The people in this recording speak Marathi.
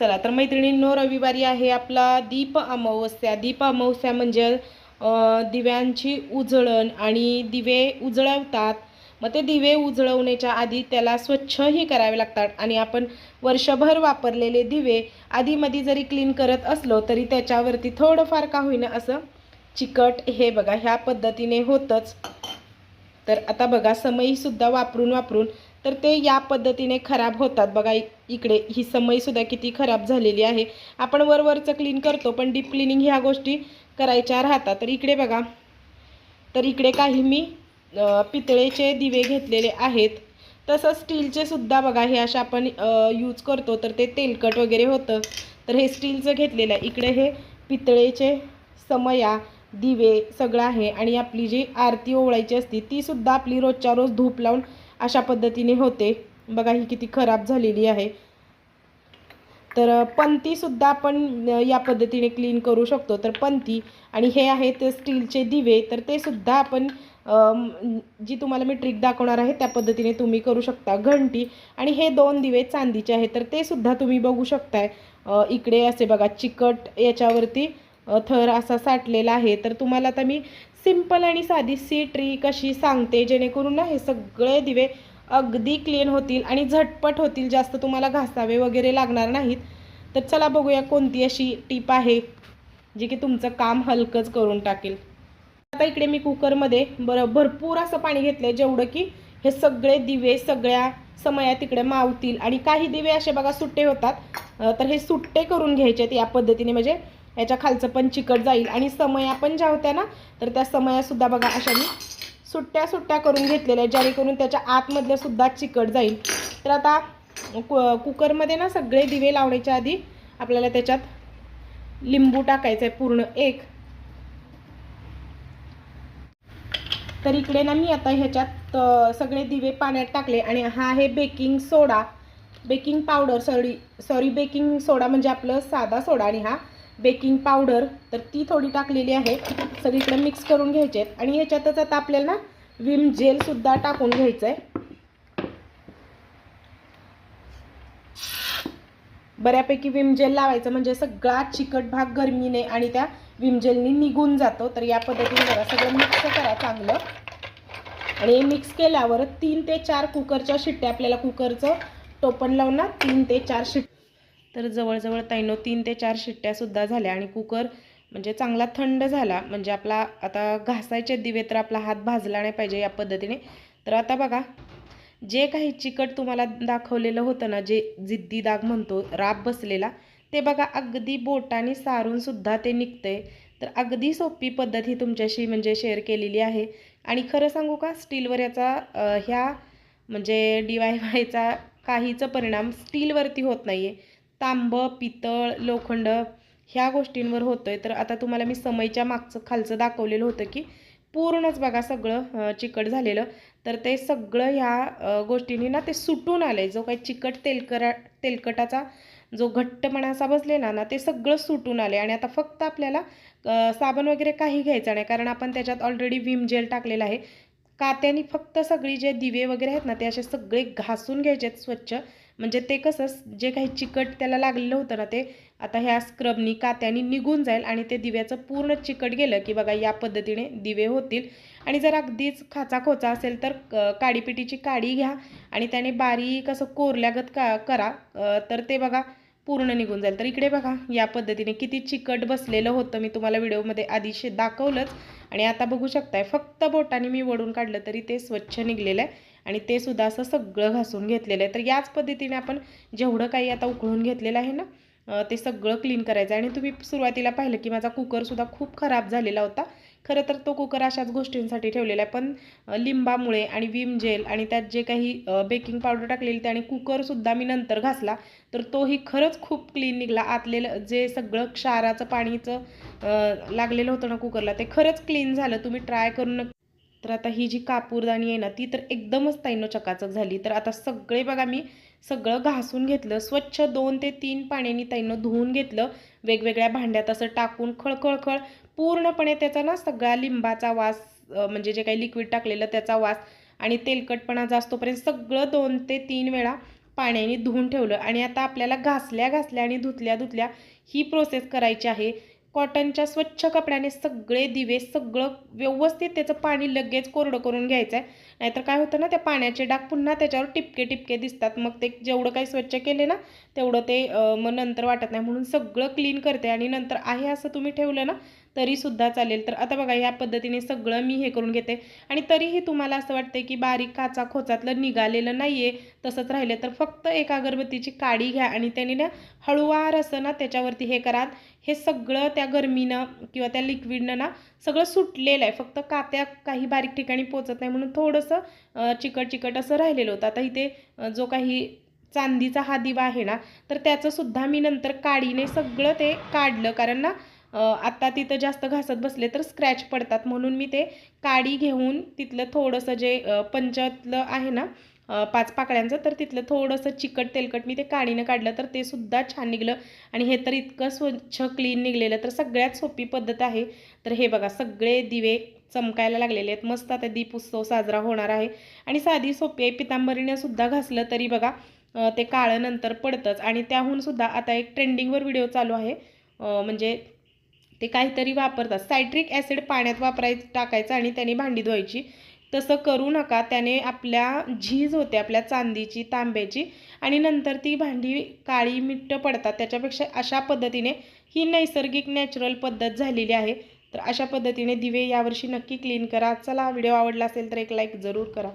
चला तर मैत्रिणींनो रविवारी आहे आपला दीप अमावस्या. दीप अमावस्या म्हणजे दिव्यांची उजळण आणि दिवे उजळवतात. मग ते दिवे उजळवण्याच्या आधी त्याला स्वच्छही करावे लागतात आणि आपण वर्षभर वापरलेले दिवे आधीमध्ये जरी क्लीन करत असलो तरी त्याच्यावरती थोडंफार का होईना असं चिकट हे बघा ह्या पद्धतीने होतंच. तर आता बघा समईसुद्धा वापरून वापरून तर ते या पद्धतीने खराब होतात. बघा इकडे ही समईसुद्धा किती खराब झालेली आहे. आपण वरवरचं क्लीन करतो पण डीप क्लिनिंग ह्या गोष्टी करायच्या राहतात. तर इकडे बघा तर इकडे काही मी पितळेचे दिवे घेतलेले आहेत. तसं स्टीलचे सुद्धा बघा हे अशा आपण यूज करतो. तर ते तेलकट वगैरे होतं. तर हे स्टीलचं घेतलेलं आहे. इकडे हे पितळेचे समया दिवे सगळं आहे. आणि आपली जी आरती ओवळायची असते तीसुद्धा आपली रोजच्या रोज धूप लावून अशा पद्धतीने होते. बघा ही किती खराब झालेली आहे. तर पंतीसुद्धा आपण या पद्धतीने क्लीन करू शकतो. तर पंती आणि हे आहेत स्टीलचे दिवे. तर ते सुद्धा आपण जी तुम्हाला मी ट्रिक दाखवणार आहे त्या पद्धतीने तुम्ही करू शकता. घंटी आणि हे दोन दिवे चांदीचे आहेत. तर ते सुद्धा तुम्ही बघू शकताय. इकडे असे बघा चिकट याच्यावरती थर असा साठलेला आहे. तर तुम्हाला आता मी सिंपल आणि साधी सी ट्रिक अशी सांगते जेणेकरून ना हे सगळे दिवे अगदी क्लीन होतील आणि झटपट होतील जास्त तुम्हाला घासावे वगैरे लागणार नाहीत. तर चला बघूया कोणती अशी टीप आहे जी की तुमचं काम हलकंच करून टाकेल. आता इकडे मी कुकरमध्ये बरं भरपूर असं पाणी घेतलं आहे जेवढं की हे सगळे दिवे सगळ्या समया तिकडे मावतील. आणि काही दिवे असे बघा सुट्टे होतात तर हे सुट्टे करून घ्यायचे आहेत या पद्धतीने. म्हणजे याच्या खालचं पण चिकट जाईल. आणि समया पण ज्या होत्या ना तर त्या समयासुद्धा बघा अशा मी सुट्ट्या सुट्ट्या करून घेतलेल्या आहेत जेणेकरून त्याच्या आतमधलं सुद्धा चिकट जाईल. तर आता कु कुकरमध्ये ना सगळे दिवे लावण्याच्या आधी आपल्याला त्याच्यात लिंबू टाकायचं आहे पूर्ण एक. तर इकडे ना मी आता ह्याच्यात सगळे दिवे पाण्यात टाकले आणि हा आहे baking soda. Baking powder sorry sorry baking soda म्हणजे आपलं साधा सोडा आणि हा बेकिंग पावडर तर ती थोडी टाकलेली आहे. सगळीकडे मिक्स करून घ्यायचे आहेत. आणि ह्याच्यातच आता आपल्याला ना विम जेलसुद्धा टाकून घ्यायचं आहे बऱ्यापैकी विम जेल लावायचं म्हणजे सगळा चिकट भाग गरमीने आणि त्या विम जेलनी निघून जातो. तर या पद्धतीने जरा सगळं मिक्स करा चांगलं. आणि मिक्स केल्यावर तीन ते चार कुकरच्या शिट्ट्या आपल्याला कुकरचं टोपण लावून तीन ते चार शिट्ट्या तर जवळजवळ तैनो तीन ते चार शिट्ट्यासुद्धा झाल्या आणि कुकर म्हणजे चांगला थंड झाला. म्हणजे आपला आता घासायचे दिवे तर आपला हात भाजला नाही पाहिजे या पद्धतीने. तर आता बघा जे काही चिकट तुम्हाला दाखवलेलं होतं ना जे जिद्दी दाग म्हणतो राब बसलेला ते बघा अगदी बोटाने सारूनसुद्धा ते निघतंय. तर अगदी सोपी पद्धत ही तुमच्याशी म्हणजे शेअर केलेली आहे. आणि खरं सांगू का स्टीलवर याचा ह्या म्हणजे डी वाय वायचा काहीच परिणाम स्टीलवरती होत नाही आहे तांबं पितळ लोखंड ह्या गोष्टींवर होतोय. तर आता तुम्हाला मी समईच्या मागचं खालचं दाखवलेलं होतं की पूर्णच बघा सगळं चिकट झालेलं. तर ते सगळं ह्या गोष्टींनी ना ते सुटून आलं जो काही चिकट तेलकरा तेलकटाचा जो घट्टपणा असा बसलेला ना ते सगळं सुटून आले आणि आता फक्त आपल्याला साबण वगैरे काही घ्यायचं नाही. कारण आपण त्याच्यात ऑलरेडी विम जेल टाकलेला आहे. कात्याने फक्त सगळी जे दिवे वगैरे आहेत ना ते असे सगळे घासून घ्यायचे आहेत स्वच्छ. म्हणजे ते कसं जे काही चिकट त्याला लागलेलं होतं ना ते आता ह्या स्क्रबनी कात्यानी निघून जाईल आणि ते दिव्याचं पूर्ण चिकट गेलं की बघा या पद्धतीने दिवे होतील. आणि जर अगदीच खाचा खोचा असेल तर काडीपिटीची काडी घ्या आणि त्याने बारीक असं कोरल्यागत का करा तर ते बघा पूर्ण निघून जाईल. तर इकडे बघा या पद्धतीने किती चिकट बसलेलं होतं मी तुम्हाला व्हिडिओमध्ये आधीशी दाखवलंच. आणि आता बघू शकताय फक्त बोटाने मी वडून काढलं तरी ते स्वच्छ निघलेलं आहे. आणि ते सुद्धा असं सगळं घासून घेतलेलं आहे. तर याच पद्धतीने आपण जेवढं काही आता उकळून घेतलेलं आहे ना ते सगळं क्लीन करायचं. आहे आणि तुम्ही सुरुवातीला पाहिलं की माझा कुकरसुद्धा खूप खराब झालेला होता. खरं तर तो कुकर अशाच गोष्टींसाठी ठेवलेला आहे. पण लिंबामुळे आणि विम जेल आणि त्यात जे काही बेकिंग पावडर टाकलेली त्याने कुकरसुद्धा मी नंतर घासला तर तोही खरंच खूप क्लीन निघाला. आतलेलं जे सगळं क्षाराचं पाणीचं लागलेलं होतं ना कुकरला ते खरंच क्लीन झालं. तुम्ही ट्राय करून तर आता ही जी कापूरदाणी आहे ना ती तर एकदमच ताईनो चकाचक झाली. तर आता सगळे बघा मी सगळं घासून घेतलं. स्वच्छ दोन ते तीन पाण्याने ताईनं धुवून घेतलं. वेगवेगळ्या भांड्यात असं टाकून खळखळखळ पूर्णपणे त्याचा ना सगळा लिंबाचा वास म्हणजे जे काही लिक्विड टाकलेलं त्याचा वास आणि तेलकटपणा जास्तोपर्यंत सगळं दोन ते तीन वेळा पाण्याने धुवून ठेवलं. आणि आता आपल्याला घासल्या घासल्या आणि धुतल्या धुतल्या ही प्रोसेस करायची आहे. कॉटनच्या स्वच्छ कपड्याने सगळे दिवे सगळं व्यवस्थित त्याचं पाणी लगेच कोरडं करून घ्यायचं आहे नाहीतर काय होतं ना त्या पाण्याचे डाग पुन्हा त्याच्यावर टिपके टिपके दिसतात. मग ते जेवढं काही स्वच्छ केले ना तेवढं ते मग नंतर वाटत नाही. म्हणून सगळं क्लीन करते. आणि नंतर आहे असं तुम्ही ठेवलं ना तरीसुद्धा चालेल. तर आता बघा ह्या पद्धतीने सगळं मी हे करून घेते. आणि तरीही तुम्हाला असं वाटतं की बारीक काचा खोचातलं निघालेलं नाही आहे तसंच राहिलं. तर फक्त एका अगरबत्तीची काडी घ्या आणि त्याने ना हळूवार असं ना त्याच्यावरती हे करा. हे सगळं त्या गरमीनं किंवा त्या लिक्विडनं ना सगळं सुटलेलं आहे. फक्त कात्या काही बारीक ठिकाणी पोचत नाही म्हणून थोडंसं चिकट चिकट असं राहिलेलं होतं. आता इथे जो काही चांदीचा हा दिवा आहे ना तर त्याचंसुद्धा मी नंतर काडीने सगळं ते काढलं. कारण ना आत्ता तिथं जास्त घासत बसले तर स्क्रॅच पडतात. म्हणून मी ते काडी घेऊन तिथलं थोडंसं जे पंचातलं आहे ना पाच पाकळ्यांचं तर तिथलं थोडंसं चिकट तेलकट मी ते काडीनं काढलं तर ते सुद्धा छान निघलं. आणि हे तर इतकं स्वच्छ क्लीन निघलेलं तर सगळ्यात सोपी पद्धत आहे. तर हे बघा सगळे दिवे चमकायला लागलेले आहेत. मस्त आता दीप उत्सव साजरा होणार आहे. आणि साधी सोपी आहे. पितांबरीनं सुद्धा घासलं तरी बघा ते काळं नंतर पडतंच. आणि त्याहून सुद्धा आता एक ट्रेंडिंगवर व्हिडिओ चालू आहे. म्हणजे ते काहीतरी वापरतात. सायट्रिक ॲसिड पाण्यात वापराय टाकायचं आणि त्याने भांडी धुवायची. तसं करू नका. त्याने आपल्या झीज होते आपल्या चांदीची तांब्याची आणि नंतर ती भांडी काळी मिट्ट पडतात. त्याच्यापेक्षा अशा पद्धतीने ही नैसर्गिक नॅचरल पद्धत झालेली आहे. तर अशा पद्धतीने दिवे यावर्षी नक्की क्लीन करा. चला व्हिडिओ आवडला असेल तर एक लाईक जरूर करा.